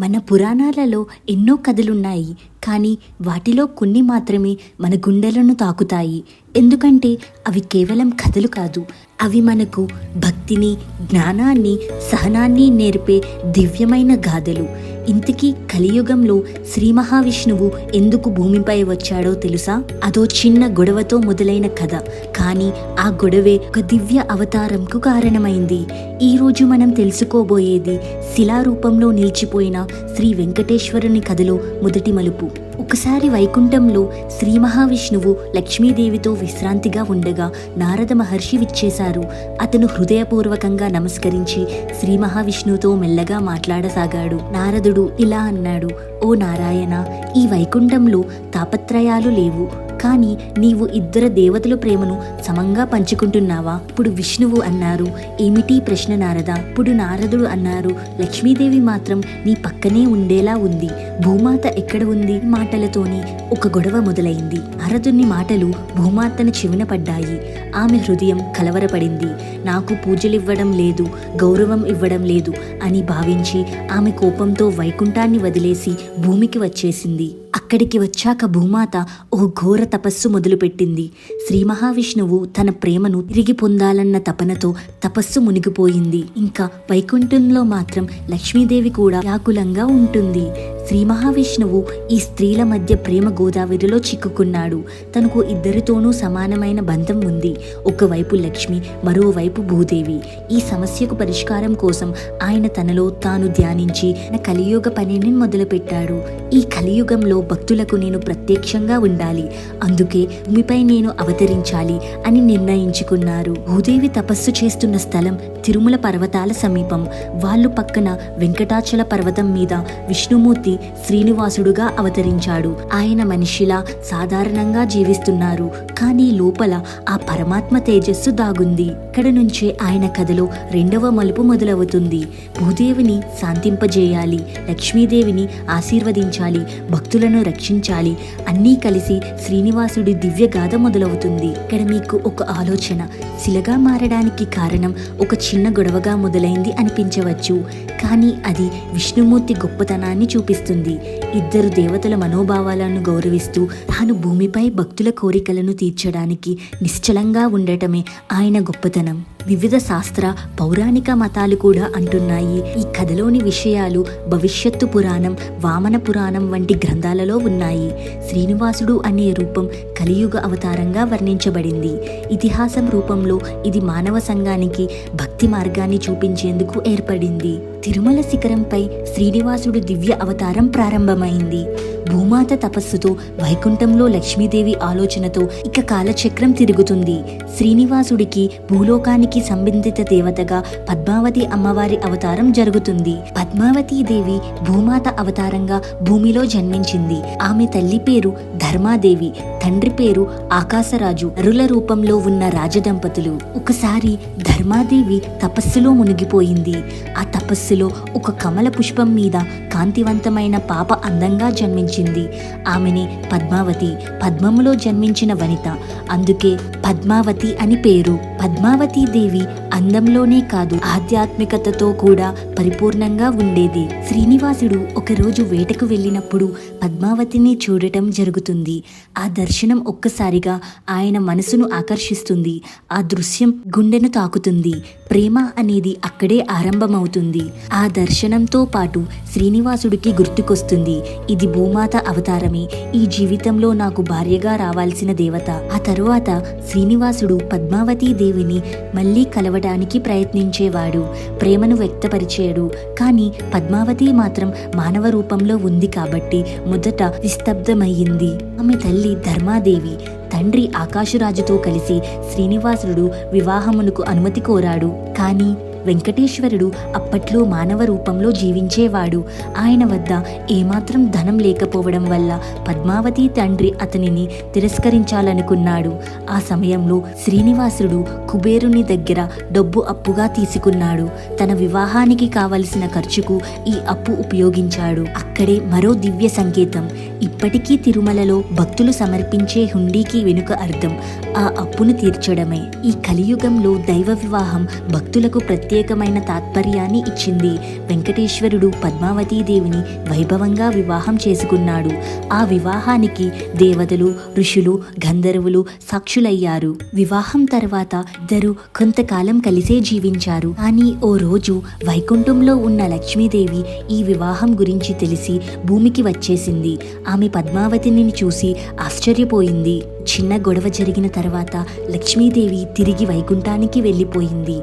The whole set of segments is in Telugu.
మన పురాణాలలో ఎన్నో కథలున్నాయి కానీ వాటిలో కొన్ని మాత్రమే మన గుండెలను తాకుతాయి. ఎందుకంటే అవి కేవలం కథలు కాదు అవి మనకు భక్తిని జ్ఞానాన్ని సహనాన్ని నేర్పే దివ్యమైన గాథలు. ఇంతకీ కలియుగంలో శ్రీ మహావిష్ణువు ఎందుకు భూమిపై వచ్చాడో తెలుసా? అదో చిన్న గొడవతో మొదలైన కథ. కానీ ఆ గొడవే ఒక దివ్య అవతారంకు కారణమైంది. ఈ రోజు మనం తెలుసుకోబోయేది శిలారూపంలో నిలిచిపోయిన శ్రీ వెంకటేశ్వరుని కథలో మొదటి మలుపు. ఒకసారి వైకుంఠంలో శ్రీ మహావిష్ణువు లక్ష్మీదేవితో విశ్రాంతిగా ఉండగా నారద మహర్షి విచ్చేశారు. అతను హృదయపూర్వకంగా నమస్కరించి శ్రీ మహావిష్ణువుతో మెల్లగా మాట్లాడసాగాడు. నారదుడు ఇలా అన్నాడు ఓ నారాయణ ఈ వైకుంఠంలో తాపత్రయాలు లేవు. కానీ నీవు ఇద్దరు దేవతల ప్రేమను సమంగా పంచుకుంటున్నావా? ఇప్పుడు విష్ణువు అన్నారు ఏమిటి ప్రశ్న నారద? ఇప్పుడు నారదుడు అన్నారు లక్ష్మీదేవి మాత్రం నీ పక్కనే ఉండేలా ఉంది. భూమాత ఎక్కడ ఉంది? మాటలతోని ఒక గొడవ మొదలైంది. నారదుని మాటలు భూమాతను చెవిన పడ్డాయి. ఆమె హృదయం కలవరపడింది. నాకు పూజలివ్వడం లేదు గౌరవం ఇవ్వడం లేదు అని భావించి ఆమె కోపంతో వైకుంఠాన్ని వదిలేసి భూమికి వచ్చేసింది. అక్కడికి వచ్చాక భూమాత ఓ ఘోర తపస్సు మొదలుపెట్టింది. శ్రీ మహావిష్ణువు తన ప్రేమను తిరిగి పొందాలన్న తపనతో తపస్సు మునిగిపోయింది. ఇంకా వైకుంఠంలో మాత్రం లక్ష్మీదేవి కూడా వ్యాకులంగా ఉంటుంది. శ్రీ మహావిష్ణువు ఈ స్త్రీల మధ్య ప్రేమ గోదావరిలో చిక్కుకున్నాడు. తనకు ఇద్దరితోనూ సమానమైన బంధం ఉంది. ఒకవైపు లక్ష్మి మరోవైపు భూదేవి. ఈ సమస్యకు పరిష్కారం కోసం ఆయన తనలో తాను ధ్యానించి కలియుగ పనిని మొదలుపెట్టాడు. ఈ కలియుగంలో భక్తులకు నేను ప్రత్యక్షంగా ఉండాలి. అందుకే భూమిపై నేను అవతరించాలి అని నిర్ణయించుకున్నారు. భూదేవి తపస్సు చేస్తున్న స్థలం తిరుమల పర్వతాల సమీపం. వాళ్ళు పక్కన వెంకటాచల పర్వతం మీద విష్ణుమూర్తి శ్రీనివాసుడుగా అవతరించాడు. ఆయన మనిషిలా సాధారణంగా జీవిస్తున్నారు. కానీ లోపల ఆ పరమాత్మ తేజస్సు దాగుంది. ఇక్కడ నుంచే ఆయన కథలో రెండవ మలుపు మొదలవుతుంది. భూదేవిని శాంతింపజేయాలి. లక్ష్మీదేవిని ఆశీర్వదించాలి. భక్తులను రక్షించాలి. అన్నీ కలిసి శ్రీనివాసుడి దివ్యగాథ మొదలవుతుంది. ఇక్కడ మీకు ఒక ఆలోచన. శిలగా మారడానికి కారణం ఒక చిన్న గొడవగా మొదలైంది అనిపించవచ్చు. కానీ అది విష్ణుమూర్తి గొప్పతనాన్ని చూపిస్తుంది. ఇద్దరు దేవతల మనోభావాలను గౌరవిస్తూ తాను భూమిపై భక్తుల కోరికలను తీర్చడానికి నిశ్చలంగా ఉండటమే ఆయన గొప్పతనం. వివిధ శాస్త్ర పౌరాణిక మతాలు కూడా అంటున్నాయి. ఈ కథలోని విషయాలు భవిష్యత్తు పురాణం వామన పురాణం వంటి గ్రంథాలలో ఉన్నాయి. శ్రీనివాసుడు అనే రూపం కలియుగ అవతారంగా వర్ణించబడింది. ఇతిహాసం రూపంలో ఇది మానవ సంఘానికి భక్తి మార్గాన్ని చూపించేందుకు ఏర్పడింది. తిరుమల శిఖరంపై శ్రీనివాసుడు దివ్య అవతారం ప్రారంభమైంది. భూమాత తపస్సుతో వైకుంఠంలో లక్ష్మీదేవి ఆలోచనతో ఇక కాలచక్రం తిరుగుతుంది. శ్రీనివాసుడికి భూలోకానికి సంబంధిత దేవతగా పద్మావతి అమ్మవారి అవతారం జరుగుతుంది. పద్మావతి దేవి భూమాత అవతారంగా భూమిలో జన్మించింది. ఆమె తల్లి పేరు ధర్మాదేవి తండ్రి పేరు ఆకాశరాజు నరుల రూపంలో ఉన్న రాజదంపతులు. ఒకసారి ధర్మాదేవి తపస్సులో మునిగిపోయింది. ఆ తపస్సులో ఒక కమల పుష్పం మీద కాంతివంతమైన పాప అందంగా జన్మించింది. ఆమెని పద్మావతి పద్మములో జన్మించిన వనిత అందుకే పద్మావతి అని పేరు. పద్మావతి దేవి అందంలోనే కాదు ఆధ్యాత్మికతతో కూడా పరిపూర్ణంగా ఉండేది. శ్రీనివాసుడు ఒకరోజు వేటకు వెళ్ళినప్పుడు పద్మావతిని చూడటం జరుగుతుంది. ఆ దర్శనం ఒక్కసారిగా ఆయన మనసును ఆకర్షిస్తుంది. ఆ దృశ్యం గుండెను తాకుతుంది. ప్రేమ అనేది అక్కడే ఆరంభమవుతుంది. ఆ దర్శనంతో పాటు శ్రీనివాసుడికి గుర్తుకొస్తుంది ఇది భూమాత అవతారమే. ఈ జీవితంలో నాకు భార్యగా రావాల్సిన దేవత. ఆ తర్వాత తరువాత శ్రీనివాసుడు పద్మావతీదేవిని మళ్ళీ కలవడానికి ప్రయత్నించేవాడు ప్రేమను వ్యక్తపరిచాడు. కానీ పద్మావతి మాత్రం మానవ రూపంలో ఉంది కాబట్టి మొదట నిస్తబ్దమయ్యింది. ఆమె తల్లి ధర్మాదేవి తండ్రి ఆకాశరాజుతో కలిసి శ్రీనివాసుడు వివాహమునకు అనుమతి కోరాడు. కానీ వెంకటేశ్వరుడు అప్పట్లో మానవ రూపంలో జీవించేవాడు. ఆయన వద్ద ఏమాత్రం ధనం లేకపోవడం వల్ల పద్మావతి తండ్రి అతనిని తిరస్కరించాలనుకున్నాడు. ఆ సమయంలో శ్రీనివాసుడు కుబేరుని దగ్గర డబ్బు అప్పుగా తీసుకున్నాడు. తన వివాహానికి కావలసిన ఖర్చుకు ఈ అప్పు ఉపయోగించాడు. అక్కడే మరో దివ్య సంకేతం. ఇప్పటికీ తిరుమలలో భక్తులు సమర్పించే హుండీకి వెనుక అర్థం. ఆ అప్పును తీర్చడమే. ఈ కలియుగంలో దైవ వివాహం భక్తులకు ప్రతి ప్రత్యేకమైన తాత్పర్యాన్ని ఇచ్చింది. వెంకటేశ్వరుడు పద్మావతీదేవిని వైభవంగా వివాహం చేసుకున్నాడు. ఆ వివాహానికి దేవతలు ఋషులు గంధర్వులు సాక్షులయ్యారు. వివాహం తర్వాత ఇద్దరు కొంతకాలం కలిసే జీవించారు. కానీ ఓ రోజు వైకుంఠంలో ఉన్న లక్ష్మీదేవి ఈ వివాహం గురించి తెలిసి భూమికి వచ్చేసింది. ఆమె పద్మావతిని చూసి ఆశ్చర్యపోయింది. చిన్న గొడవ జరిగిన తర్వాత లక్ష్మీదేవి తిరిగి వైకుంఠానికి వెళ్ళిపోయింది.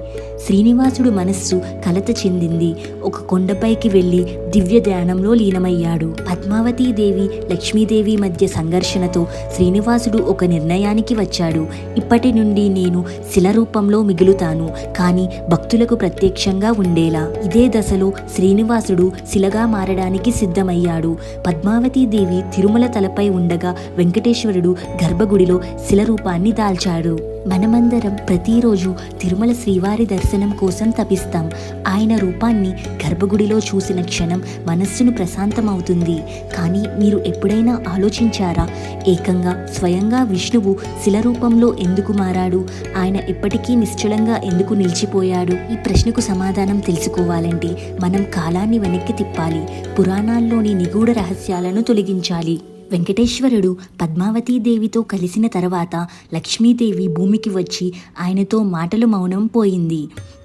శ్రీనివాసుడు మనస్సు కలత చెందింది. ఒక కొండపైకి వెళ్ళి దివ్య ధ్యానంలో లీనమయ్యాడు. పద్మావతీదేవి లక్ష్మీదేవి మధ్య సంఘర్షణతో శ్రీనివాసుడు ఒక నిర్ణయానికి వచ్చాడు. ఇప్పటి నుండి నేను శిల రూపంలో మిగులుతాను కానీ భక్తులకు ప్రత్యక్షంగా ఉండేలా. ఇదే దశలో శ్రీనివాసుడు శిలగా మారడానికి సిద్ధమయ్యాడు. పద్మావతీదేవి తిరుమల తలపై ఉండగా వెంకటేశ్వరుడు గర్భగుడి శిల రూపాన్ని దాల్చాడు. మనమందరం ప్రతిరోజు తిరుమల శ్రీవారి దర్శనం కోసం తపిస్తాం. ఆయన రూపాన్ని గర్భగుడిలో చూసిన క్షణం మనస్సును ప్రశాంతమవుతుంది. కానీ మీరు ఎప్పుడైనా ఆలోచించారా? ఏకంగా స్వయంగా విష్ణువు శిల రూపంలో ఎందుకు మారాడు? ఆయన ఎప్పటికీ నిశ్చలంగా ఎందుకు నిలిచిపోయాడు? ఈ ప్రశ్నకు సమాధానం తెలుసుకోవాలంటే మనం కాలాన్ని వెనక్కి తిప్పాలి. పురాణాల్లోని నిగూఢ రహస్యాలను తొలగించాలి. వెంకటేశ్వరుడు పద్మావతీదేవితో కలిసిన తర్వాత లక్ష్మీదేవి భూమికి వచ్చి ఆయనతో మాటలు మౌనం పోయింది.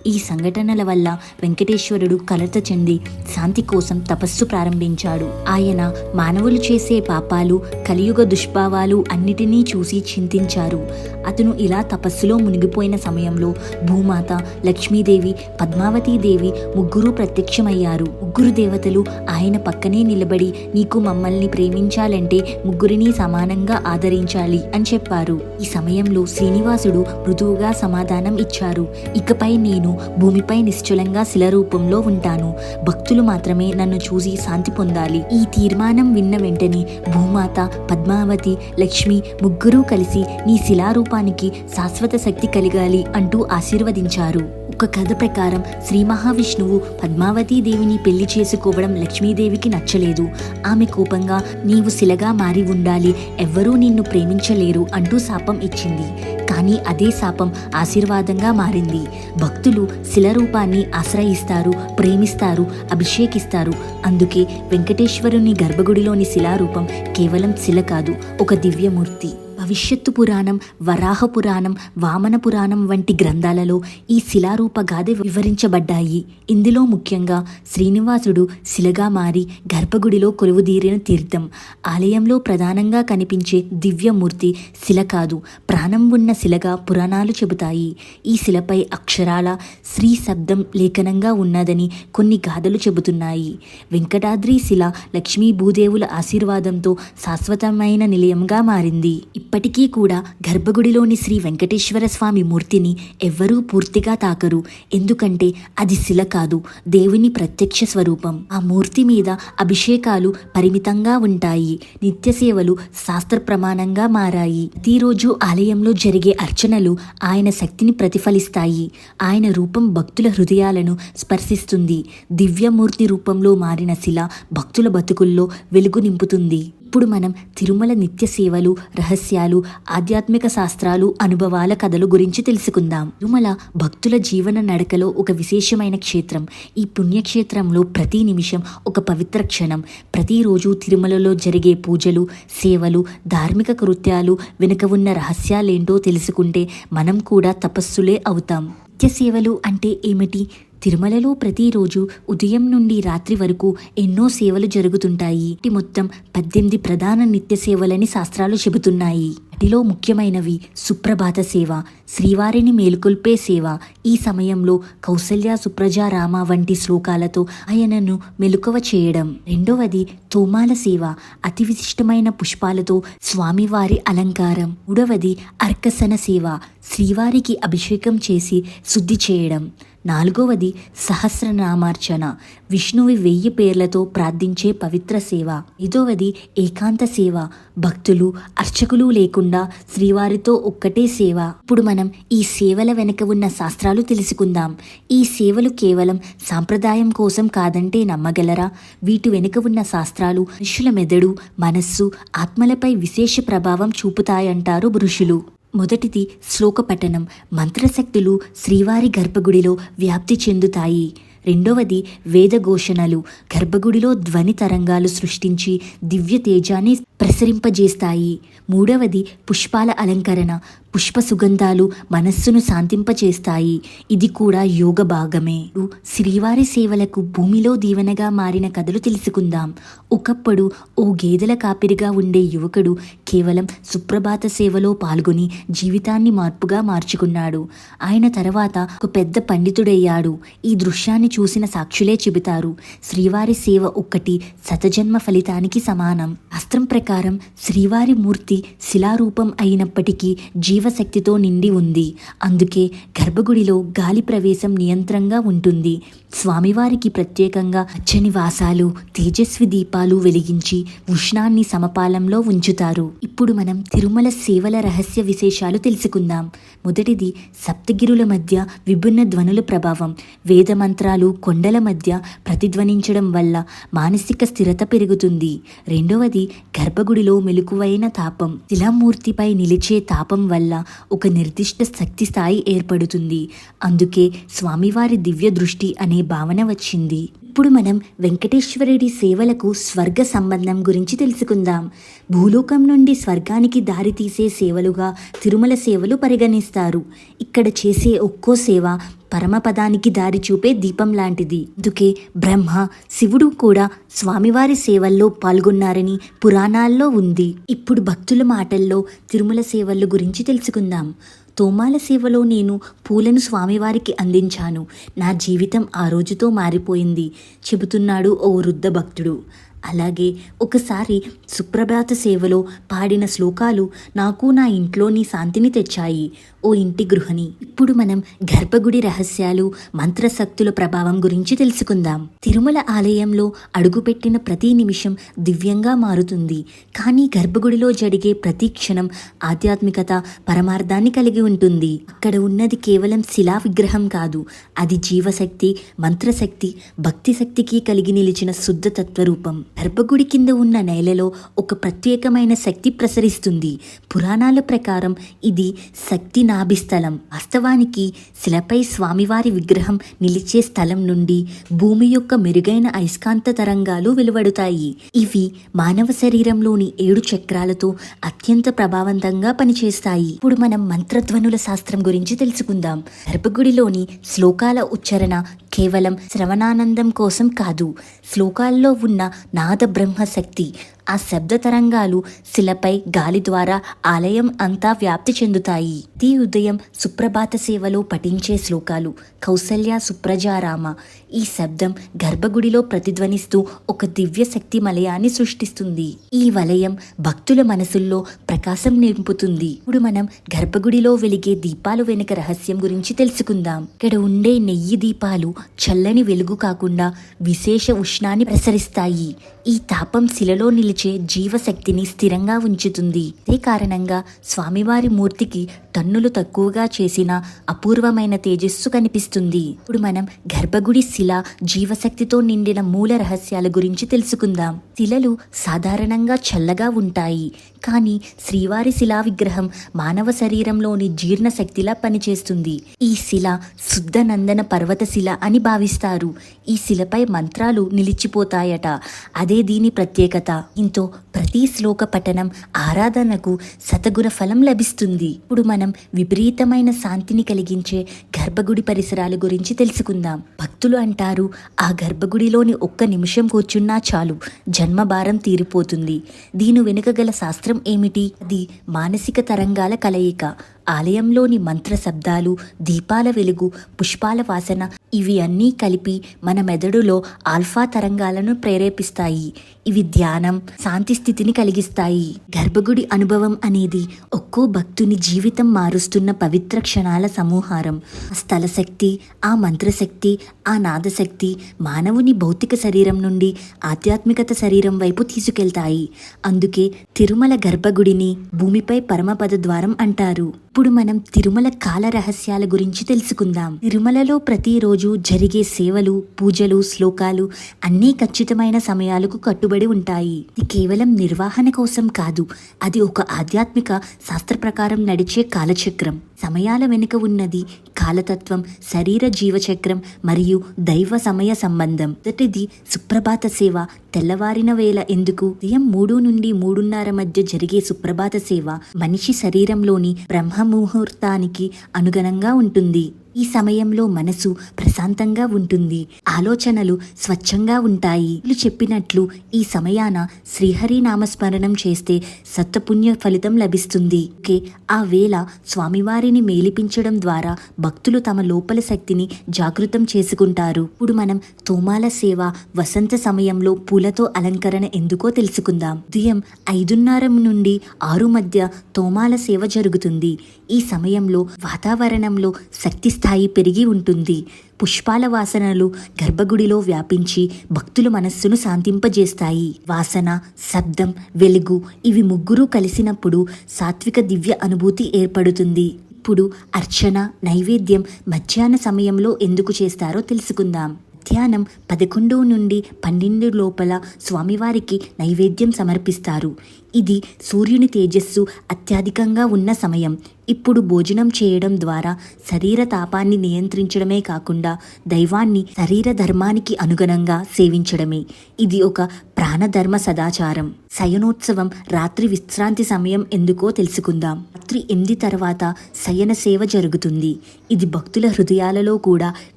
ఈ సంఘటనల వల్ల వెంకటేశ్వరుడు కలత చెంది శాంతి కోసం తపస్సు ప్రారంభించాడు. ఆయన మానవులు చేసే పాపాలు కలియుగ దుష్భావాలు అన్నిటినీ చూసి చింతించారు. అతను ఇలా తపస్సులో మునిగిపోయిన సమయంలో భూమాత లక్ష్మీదేవి పద్మావతీదేవి ముగ్గురు ప్రత్యక్షమయ్యారు. ముగ్గురు దేవతలు ఆయన పక్కనే నిలబడి నీకు మమ్మల్ని ప్రేమించాలంటే ముగ్గురిని సమానంగా ఆదరించాలి అని చెప్పారు. ఈ సమయంలో శ్రీనివాసుడు మృదువుగా సమాధానం ఇచ్చారు. ఇకపై నేను భూమిపై నిశ్చలంగా శిలరూపంలో ఉంటాను. భక్తులు మాత్రమే నన్ను చూసి శాంతి పొందాలి. ఈ తీర్మానం విన్న వెంటనే భూమాత పద్మావతి లక్ష్మి ముగ్గురూ కలిసి నీ శిలారూపానికి శాశ్వత శక్తి కలిగాలి అంటూ ఆశీర్వదించారు. ఒక కథ ప్రకారం శ్రీ మహావిష్ణువు పద్మావతీదేవిని పెళ్ళి చేసుకోవడం లక్ష్మీదేవికి నచ్చలేదు. ఆమె కోపంగా నీవు శిలగా మారి ఉండాలి. ఎవ్వరూ నిన్ను ప్రేమించలేరు అంటూ శాపం ఇచ్చింది. కానీ అదే శాపం ఆశీర్వాదంగా మారింది. భక్తులు శిల రూపాన్ని ఆశ్రయిస్తారు ప్రేమిస్తారు అభిషేకిస్తారు. అందుకే వెంకటేశ్వరుని గర్భగుడిలోని శిలారూపం కేవలం శిల కాదు ఒక దివ్యమూర్తి. భవిష్యత్తు పురాణం వరాహ పురాణం వామన పురాణం వంటి గ్రంథాలలో ఈ శిలారూప గాథ వివరించబడ్డాయి. ఇందులో ముఖ్యంగా శ్రీనివాసుడు శిలగా మారి గర్భగుడిలో కొలువుదీరిన తీర్థం ఆలయంలో ప్రధానంగా కనిపించే దివ్యమూర్తి శిల కాదు ప్రాణం ఉన్న శిలగా పురాణాలు చెబుతాయి. ఈ శిలపై అక్షరాల శ్రీ శబ్దం లేఖనంగా ఉన్నదని కొన్ని గాథలు చెబుతున్నాయి. వెంకటాద్రి శిల లక్ష్మీ భూదేవుల ఆశీర్వాదంతో శాశ్వతమైన నిలయంగా మారింది. ఇప్పటికీ కూడా గర్భగుడిలోని శ్రీ వెంకటేశ్వర స్వామి మూర్తిని ఎవ్వరూ పూర్తిగా తాకరు. ఎందుకంటే అది శిల కాదు దేవుని ప్రత్యక్ష స్వరూపం. ఆ మూర్తి మీద అభిషేకాలు పరిమితంగా ఉంటాయి. నిత్య సేవలు శాస్త్ర ప్రమాణంగా మారాయి. ప్రతిరోజు ఆలయంలో జరిగే అర్చనలు ఆయన శక్తిని ప్రతిఫలిస్తాయి. ఆయన రూపం భక్తుల హృదయాలను స్పర్శిస్తుంది. దివ్యమూర్తి రూపంలో మారిన శిల భక్తుల బతుకుల్లో వెలుగు నింపుతుంది. ఇప్పుడు మనం తిరుమల నిత్య సేవలు రహస్యాలు ఆధ్యాత్మిక శాస్త్రాలు అనుభవాల కథలు గురించి తెలుసుకుందాం. తిరుమల భక్తుల జీవన నడకలో ఒక విశేషమైన క్షేత్రం. ఈ పుణ్యక్షేత్రంలో ప్రతి నిమిషం ఒక పవిత్ర క్షణం. ప్రతిరోజు తిరుమలలో జరిగే పూజలు సేవలు ధార్మిక కృత్యాలు వెనుక ఉన్న రహస్యాలేంటో తెలుసుకుంటే మనం కూడా తపస్సులే అవుతాం. నిత్య సేవలు అంటే ఏమిటి? తిరుమలలో ప్రతిరోజు ఉదయం నుండి రాత్రి వరకు ఎన్నో సేవలు జరుగుతుంటాయి. మొత్తం పద్దెనిమిది ప్రధాన నిత్య సేవలని శాస్త్రాలు చెబుతున్నాయి. వాటిలో ముఖ్యమైనవి సుప్రభాత సేవ శ్రీవారిని మేలుకొల్పే సేవ ఈ సమయంలో కౌసల్య సుప్రజ రామ వంటి శ్లోకాలతో ఆయనను మెలుకవ చేయడం. రెండవది తోమాల సేవ అతి విశిష్టమైన పుష్పాలతో స్వామివారి అలంకారం. మూడవది అర్కసన సేవ శ్రీవారికి అభిషేకం చేసి శుద్ధి చేయడం. నాలుగవది సహస్రనామార్చన. విష్ణువి వెయ్యి పేర్లతో ప్రార్థించే పవిత్ర సేవ. ఐదవది ఏకాంత సేవ. భక్తులు అర్చకులు లేకుండా శ్రీవారితో ఒక్కటే సేవ. ఇప్పుడు మనం ఈ సేవల వెనుక ఉన్న శాస్త్రాలు తెలుసుకుందాం. ఈ సేవలు కేవలం సాంప్రదాయం కోసం కాదంటే నమ్మగలరా? వీటి వెనుక ఉన్న శాస్త్రాలు మనుషుల మెదడు మనస్సు ఆత్మలపై విశేష ప్రభావం చూపుతాయంటారు ఋషులు. మొదటిది శ్లోకపట్టణం మంత్రశక్తులు శ్రీవారి గర్భగుడిలో వ్యాప్తి చెందుతాయి. రెండవది వేదఘోషణలు. గర్భగుడిలో ధ్వని తరంగాలు సృష్టించి దివ్య తేజాన్ని ప్రసరింపజేస్తాయి. మూడవది పుష్పాల అలంకరణ. పుష్ప సుగంధాలు మనస్సును శాంతింపచేస్తాయి. ఇది కూడా యోగ భాగమే. శ్రీవారి సేవలకు భూమిలో దీవెనగా మారిన కథలు తెలుసుకుందాం. ఒకప్పుడు ఓ గేదెల కాపిరిగా ఉండే యువకుడు కేవలం సుప్రభాత సేవలో పాల్గొని జీవితాన్ని మార్పుగా మార్చుకున్నాడు. ఆయన తర్వాత ఒక పెద్ద పండితుడయ్యాడు. ఈ దృశ్యాన్ని చూసిన సాక్షులే చెబుతారు శ్రీవారి సేవ ఒక్కటి సతజన్మ ఫలితానికి సమానం. అస్త్రం ప్రకారం శ్రీవారి మూర్తి శిలారూపం అయినప్పటికీ జీవశక్తితో నిండి ఉంది. అందుకే గర్భగుడిలో గాలి ప్రవేశం నియంత్రంగా ఉంటుంది. స్వామివారికి ప్రత్యేకంగా అచ్చని వాసాలు తేజస్వి దీపాలు వెలిగించి ఉష్ణాన్ని సమపాలంలో ఉంచుతారు. ఇప్పుడు మనం తిరుమల సేవల రహస్య విశేషాలు తెలుసుకుందాం. మొదటిది సప్తగిరుల మధ్య విభిన్న ధ్వనుల ప్రభావం. వేద మంత్రాలు కొండల మధ్య ప్రతిధ్వనించడం వల్ల మానసిక స్థిరత పెరుగుతుంది. రెండవది గర్భగుడిలో మెలకువైన తాపం. శిలామూర్తిపై నిలిచే తాపం వల్ల ఒక నిర్దిష్ట శక్తి స్థాయి ఏర్పడుతుంది. అందుకే స్వామివారి దివ్య దృష్టి అనే భావన వచ్చింది. ఇప్పుడు మనం వెంకటేశ్వరుడి సేవలకు స్వర్గ సంబంధం గురించి తెలుసుకుందాం. భూలోకం నుండి స్వర్గానికి దారి తీసే సేవలుగా తిరుమల సేవలు పరిగణిస్తారు. ఇక్కడ చేసే ఒక్కో సేవ పరమపదానికి దారి చూపే దీపం లాంటిది. అందుకే బ్రహ్మ శివుడు కూడా స్వామివారి సేవల్లో పాల్గొన్నారని పురాణాల్లో ఉంది. ఇప్పుడు భక్తుల మాటల్లో తిరుమల సేవల గురించి తెలుసుకుందాం. తోమాల సేవలో నేను పూలను స్వామివారికి అందించాను. నా జీవితం ఆ రోజుతో మారిపోయింది. చెబుతున్నాడు ఓ వృద్ధ భక్తుడు. అలాగే ఒకసారి సుప్రభాత సేవలో పాడిన శ్లోకాలు నాకు నా ఇంట్లోని శాంతిని తెచ్చాయి. ఓ ఇంటి గృహని ఇప్పుడు మనం గర్భగుడి రహస్యాలు మంత్రశక్తుల ప్రభావం గురించి తెలుసుకుందాం. తిరుమల ఆలయంలో అడుగుపెట్టిన ప్రతి నిమిషం దివ్యంగా మారుతుంది. కానీ గర్భగుడిలో జరిగే ప్రతి క్షణం ఆధ్యాత్మికత పరమార్థాన్ని కలిగి ఉంటుంది. అక్కడ ఉన్నది కేవలం శిలా విగ్రహం కాదు. అది జీవశక్తి మంత్రశక్తి భక్తి శక్తికి కలిగి నిలిచిన శుద్ధ తత్వరూపం గర్భగుడి కింద ఉన్న నేలలో ఒక ప్రత్యేకమైన శక్తి ప్రసరిస్తుంది. పురాణాల ప్రకారం ఇది శక్తి నాభిస్థలం వాస్తవానికి శిలపై స్వామివారి విగ్రహం నిలిచే స్థలం నుండి భూమి యొక్క మెరుగైన అయస్కాంత తరంగాలు వెలువడుతాయి. ఇవి మానవ శరీరంలోని ఏడు చక్రాలతో అత్యంత ప్రభావవంతంగా పనిచేస్తాయి. ఇప్పుడు మనం మంత్రధ్వనుల శాస్త్రం గురించి తెలుసుకుందాం. గర్భగుడిలోని శ్లోకాల ఉచ్చారణ కేవలం శ్రవణానందం కోసం కాదు. శ్లోకాల్లో ఉన్న నాద బ్రహ్మశక్తి ఆ శబ్ద తరంగాలు శిలపై గాలి ద్వారా ఆలయం అంతా వ్యాప్తి చెందుతాయి. తీ ఉదయం సుప్రభాత సేవలో పఠించే శ్లోకాలు. కౌసల్య సుప్రజారామ. ఈ శబ్దం గర్భగుడిలో ప్రతిధ్వనిస్తూ ఒక దివ్య శక్తి మలయాన్ని సృష్టిస్తుంది. ఈ వలయం భక్తుల మనసుల్లో ప్రకాశం నింపుతుంది. ఇప్పుడు మనం గర్భగుడిలో వెలిగే దీపాలు వెనుక రహస్యం గురించి తెలుసుకుందాం. ఇక్కడ ఉండే నెయ్యి దీపాలు చల్లని వెలుగు కాకుండా విశేష ఉష్ణాన్ని ప్రసరిస్తాయి. ఈ తాపం శిలలో నిలిచే జీవశక్తిని స్థిరంగా ఉంచుతుంది. ఇదే కారణంగా స్వామివారి మూర్తికి టన్నులు తక్కువగా చేసిన అపూర్వమైన తేజస్సు కనిపిస్తుంది. ఇప్పుడు మనం గర్భగుడి శిల జీవశక్తితో నిండిన మూల రహస్యాల గురించి తెలుసుకుందాం. శిలలు సాధారణంగా చల్లగా ఉంటాయి. కానీ శ్రీవారి శిలా విగ్రహం మానవ శరీరంలోని జీర్ణ శక్తిలా పనిచేస్తుంది. ఈ శిల శుద్ధ నందన పర్వత శిల అని భావిస్తారు. ఈ శిలపై మంత్రాలు నిలిచిపోతాయట. అదే దీని ప్రత్యేకత. ఇంతో ప్రతి శ్లోక పఠనం ఆరాధనకు శతగుణ ఫలం లభిస్తుంది. ఇప్పుడు మనం విపరీతమైన శాంతిని కలిగించే గర్భగుడి పరిసరాల గురించి తెలుసుకుందాం. భక్తులు అంటారు ఆ గర్భగుడిలోని ఒక్క నిమిషం కూర్చున్నా చాలు. జన్మభారం తీరిపోతుంది. దీని వెనుక గల శాస్త్రం ఏమిటి? అది మానసిక తరంగాల కలయిక. ఆలయంలోని మంత్ర శబ్దాలు దీపాల వెలుగు పుష్పాల వాసన ఇవి అన్నీ కలిపి మన మెదడులో ఆల్ఫా తరంగాలను ప్రేరేపిస్తాయి. ఇవి ధ్యానం శాంతి స్థితిని కలిగిస్తాయి. గర్భగుడి అనుభవం అనేది ఒక్కో భక్తుని జీవితం మారుస్తున్న పవిత్ర క్షణాల సమూహారం. స్థల శక్తి ఆ మంత్రశక్తి ఆ నాదశక్తి మానవుని భౌతిక శరీరం నుండి ఆధ్యాత్మికత శరీరం వైపు తీసుకెళ్తాయి. అందుకే తిరుమల గర్భగుడిని భూమిపై పరమపద ద్వారం అంటారు. ఇప్పుడు మనం తిరుమల కాల రహస్యాల గురించి తెలుసుకుందాం. తిరుమలలో ప్రతిరోజు జరిగే సేవలు పూజలు శ్లోకాలు అన్నీ ఖచ్చితమైన సమయాలకు కట్టుబడి ఉంటాయి. ఇది కేవలం నిర్వహణ కోసం కాదు అది ఒక ఆధ్యాత్మిక శాస్త్ర ప్రకారం నడిచే కాలచక్రం. సమయాల వెనుక ఉన్నది కాలతత్వం శరీర జీవచక్రం మరియు దైవ సమయ సంబంధం. మొదటిది సుప్రభాత సేవ. తెల్లవారిన వేళ ఎందుకు? ఉదయం మూడు నుండి మూడున్నర మధ్య జరిగే సుప్రభాత సేవ మనిషి శరీరంలోని బ్రహ్మ ముహూర్తానికి అనుగుణంగా ఉంటుంది. ఈ సమయంలో మనసు ప్రశాంతంగా ఉంటుంది. ఆలోచనలు స్వచ్ఛంగా ఉంటాయి. వీళ్ళు చెప్పినట్లు ఈ సమయాన శ్రీహరి నామస్మరణం చేస్తే సత్పుణ్య ఫలితం లభిస్తుంది. ఓకే ఆ వేళ స్వామివారిని మేలిపించడం ద్వారా భక్తులు తమ లోపల శక్తిని జాగృతం చేసుకుంటారు. ఇప్పుడు మనం తోమాల సేవ వసంత సమయంలో పూలతో అలంకరణ ఎందుకో తెలుసుకుందాం. ఉదయం ఐదున్నర నుండి ఆరు మధ్య తోమాల సేవ జరుగుతుంది. ఈ సమయంలో వాతావరణంలో శక్తి స్థాయి పెరిగి ఉంటుంది. పుష్పాల వాసనలు గర్భగుడిలో వ్యాపించి భక్తుల మనస్సును శాంతింపజేస్తాయి. వాసన శబ్దం వెలుగు ఇవి ముగ్గురూ కలిసినప్పుడు సాత్విక దివ్య అనుభూతి ఏర్పడుతుంది. ఇప్పుడు అర్చన నైవేద్యం మధ్యాహ్న సమయంలో ఎందుకు చేస్తారో తెలుసుకుందాం. మధ్యాహ్నం పదకొండు నుండి పన్నెండు లోపల స్వామివారికి నైవేద్యం సమర్పిస్తారు. ఇది సూర్యుని తేజస్సు అత్యధికంగా ఉన్న సమయం. ఇప్పుడు భోజనం చేయడం ద్వారా శరీర తాపాన్ని నియంత్రించడమే కాకుండా దైవాన్ని శరీర ధర్మానికి అనుగుణంగా సేవించడమే. ఇది ఒక ప్రాణధర్మ సదాచారం. శయనోత్సవం రాత్రి విశ్రాంతి సమయం ఎందుకో తెలుసుకుందాం. రాత్రి ఎనిమిది తర్వాత శయన సేవ జరుగుతుంది. ఇది భక్తుల హృదయాలలో కూడా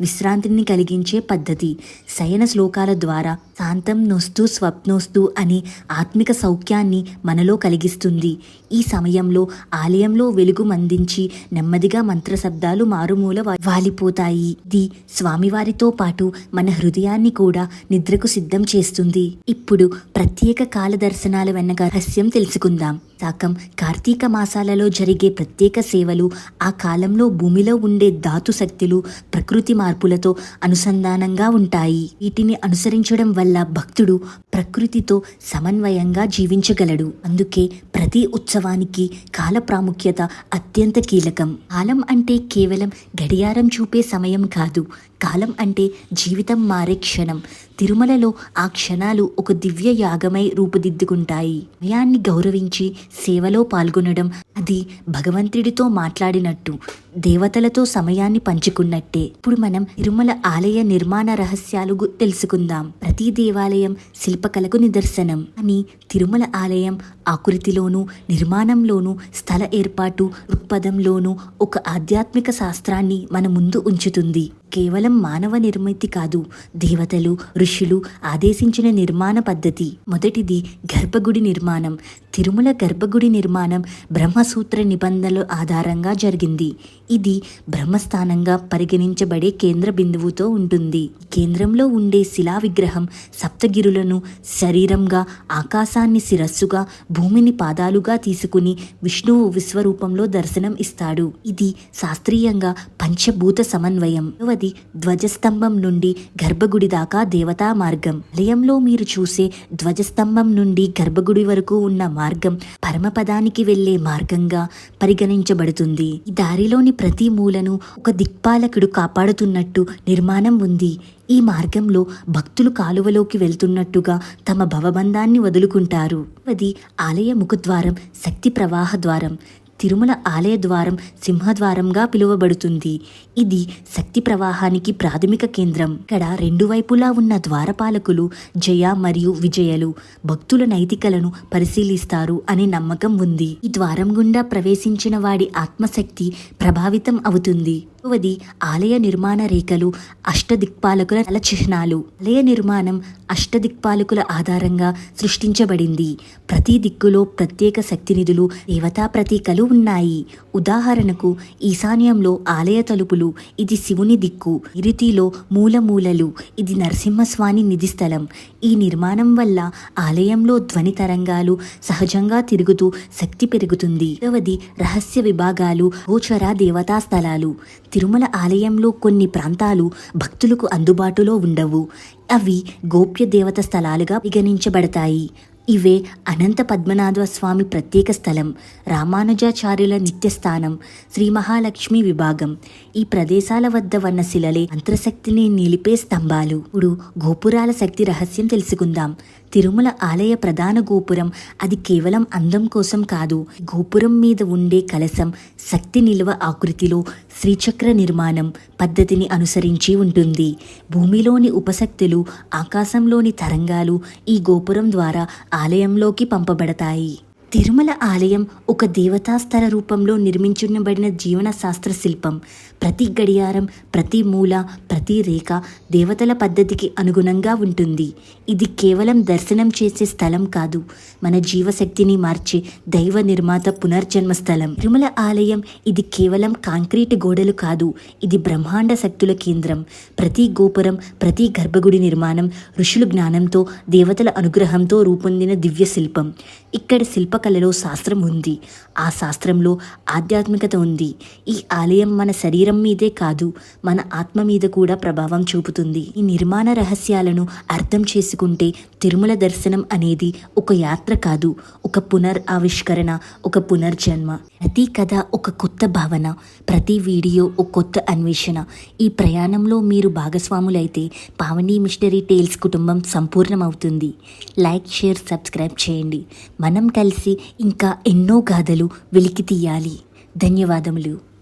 విశ్రాంతిని కలిగించే పద్ధతి. శయన శ్లోకాల ద్వారా శాంతం నొస్తూ స్వప్నోస్తూ అని ఆత్మిక సౌఖ్యాన్ని మనలో కలిగిస్తుంది. ఈ సమయంలో ఆలయంలో వెలుగు మందించి నెమ్మదిగా మంత్రశబ్దాలు మారుమూల వాలిపోతాయి. ఇది స్వామివారితో పాటు మన హృదయాన్ని కూడా నిద్రకు సిద్ధం చేస్తుంది. ఇప్పుడు ప్రత్యేక కాల దర్శనాల వెనక రహస్యం తెలుసుకుందాం. శాకం కార్తీక మాసాలలో జరిగే ప్రత్యేక సేవలు ఆ కాలంలో భూమిలో ఉండే ధాతు శక్తులు ప్రకృతి మార్పులతో అనుసంధానంగా ఉంటాయి. వీటిని అనుసరించడం వల్ల భక్తుడు ప్రకృతితో సమన్వయంగా జీవించగలడు. అందుకే ప్రతి ఉత్సవానికి కాల ప్రాముఖ్యత అత్యంత కీలకం. కాలం అంటే కేవలం గడియారం చూపే సమయం కాదు. కాలం అంటే జీవితం మారే క్షణం. తిరుమలలో ఆ క్షణాలు ఒక దివ్య యాగమై రూపుదిద్దుకుంటాయి. సమయాన్ని గౌరవించి సేవలో పాల్గొనడం అది భగవంతుడితో మాట్లాడినట్టు. దేవతలతో సమయాన్ని పంచుకున్నట్టే. ఇప్పుడు మనం తిరుమల ఆలయ నిర్మాణ రహస్యాలు గు- తెలుసుకుందాం. ప్రతి దేవాలయం శిల్పకళకు నిదర్శనం. అని తిరుమల ఆలయం ఆకృతిలోను నిర్మాణంలోను స్థల ఏర్పాటు దృక్పథంలోను ఒక ఆధ్యాత్మిక శాస్త్రాన్ని మన ముందు ఉంచుతుంది. కేవలం మానవ నిర్మితి కాదు. దేవతలు ఋషులు ఆదేశించిన నిర్మాణ పద్ధతి. మొదటిది గర్భగుడి నిర్మాణం. తిరుమల గర్భగుడి నిర్మాణం బ్రహ్మసూత్ర నిబంధనల ఆధారంగా జరిగింది. ఇది బ్రహ్మస్థానంగా పరిగణించబడే కేంద్ర బిందువుతో ఉంటుంది. కేంద్రంలో ఉండే శిలా విగ్రహం సప్తగిరులను శరీరంగా ఆకాశాన్ని శిరస్సుగా భూమిని పాదాలుగా తీసుకుని విష్ణువు విశ్వరూపంలో దర్శనం ఇస్తాడు. ఇది శాస్త్రీయంగా పంచభూత సమన్వయం. రెండవది ధ్వజస్తంభం నుండి గర్భగుడి దాకా దేవతా మార్గం. ఆలయంలో మీరు చూసే ధ్వజస్తంభం నుండి గర్భగుడి వరకు ఉన్న మార్గం పరమపదానికి వెళ్ళే మార్గంగా పరిగణించబడుతుంది. ఈ దారిలోని ప్రతి మూలను ఒక దిక్పాలకుడు కాపాడుతున్నట్టు నిర్మాణం ఉంది. ఈ మార్గంలో భక్తులు కాలువలోకి వెళ్తున్నట్టుగా తమ భవబంధాన్ని వదులుకుంటారు. అది ఆలయ ముఖద్వారం శక్తి ప్రవాహ ద్వారం. తిరుమల ఆలయ ద్వారం సింహద్వారంగా పిలువబడుతుంది. ఇది శక్తి ప్రవాహానికి ప్రాథమిక కేంద్రం. ఇక్కడ రెండు వైపులా ఉన్న ద్వారపాలకులు జయ మరియు విజయలు భక్తుల నైతికలను పరిశీలిస్తారు అనే నమ్మకం ఉంది. ఈ ద్వారం గుండా ప్రవేశించిన వాడి ఆత్మశక్తి ప్రభావితం అవుతుంది. రెండవది ఆలయ నిర్మాణ రేఖలు అష్టదిక్పాలకుల నల చిహ్నాలు. ఆలయ నిర్మాణం అష్టదిక్పాలకుల ఆధారంగా సృష్టించబడింది. ప్రతి దిక్కులో ప్రత్యేక శక్తి నిధులు దేవతా ప్రతీకలు ఉన్నాయి. ఉదాహరణకు ఈశాన్యంలో ఆలయ తలుపులు ఇది శివుని దిక్కు ఇరితిలో మూలమూలలు ఇది నరసింహస్వామి నిధి స్థలం. ఈ నిర్మాణం వల్ల ఆలయంలో ధ్వని తరంగాలు సహజంగా తిరుగుతూ శక్తి పెరుగుతుంది. రెండవది రహస్య విభాగాలు గోచర దేవతా స్థలాలు. తిరుమల ఆలయంలో కొన్ని ప్రాంతాలు భక్తులకు అందుబాటులో ఉండవు. అవి గోప్య దేవత స్థలాలుగా పరిగణించబడతాయి. ఇవే అనంత పద్మనాభ స్వామి ప్రత్యేక స్థలం రామానుజాచార్యుల నిత్యస్థానం శ్రీ మహాలక్ష్మి విభాగం. ఈ ప్రదేశాల వద్ద ఉన్న శిలలే అంత్రశక్తిని నిలిపే స్తంభాలు. ఇప్పుడు గోపురాల శక్తి రహస్యం తెలుసుకుందాం. తిరుమల ఆలయ ప్రధాన గోపురం అది కేవలం అందం కోసం కాదు గోపురం మీద ఉండే కలసం శక్తి నిల్వ ఆకృతిలో శ్రీచక్ర నిర్మాణం పద్ధతిని అనుసరించి ఉంటుంది. భూమిలోని ఉపశక్తులు ఆకాశంలోని తరంగాలు ఈ గోపురం ద్వారా ఆలయంలోకి పంపబడతాయి. తిరుమల ఆలయం ఒక దేవతాస్థల రూపంలో నిర్మించబడిన జీవన శాస్త్ర శిల్పం. ప్రతి గడియారం ప్రతి మూల ప్రతి రేఖ దేవతల పద్ధతికి అనుగుణంగా ఉంటుంది. ఇది కేవలం దర్శనం చేసే స్థలం కాదు. మన జీవశక్తిని మార్చే దైవ నిర్మాత పునర్జన్మ స్థలం. తిరుమల ఆలయం ఇది కేవలం కాంక్రీట్ గోడలు కాదు ఇది బ్రహ్మాండ శక్తుల కేంద్రం. ప్రతి గోపురం ప్రతి గర్భగుడి నిర్మాణం ఋషుల జ్ఞానంతో దేవతల అనుగ్రహంతో రూపొందిన దివ్య శిల్పం. ఇక్కడ శిల్పకళలో శాస్త్రం ఉంది. ఆ శాస్త్రంలో ఆధ్యాత్మికత ఉంది. ఈ ఆలయం మన శరీరం మీదే కాదు మన ఆత్మ మీద కూడా ప్రభావం చూపుతుంది. ఈ నిర్మాణ రహస్యాలను అర్థం చేసి తెలుసుకుంటే తిరుమల దర్శనం అనేది ఒక యాత్ర కాదు ఒక పునర్ ఆవిష్కరణ ఒక పునర్జన్మ. ప్రతి కథ ఒక కొత్త భావన ప్రతి వీడియో ఒక కొత్త అన్వేషణ. ఈ ప్రయాణంలో మీరు భాగస్వాములైతే పావని మిస్టరీ టేల్స్ కుటుంబం సంపూర్ణమవుతుంది. లైక్ షేర్ సబ్స్క్రైబ్ చేయండి. మనం కలిసి ఇంకా ఎన్నో గాథలు వెలికి తీయాలి ధన్యవాదములు.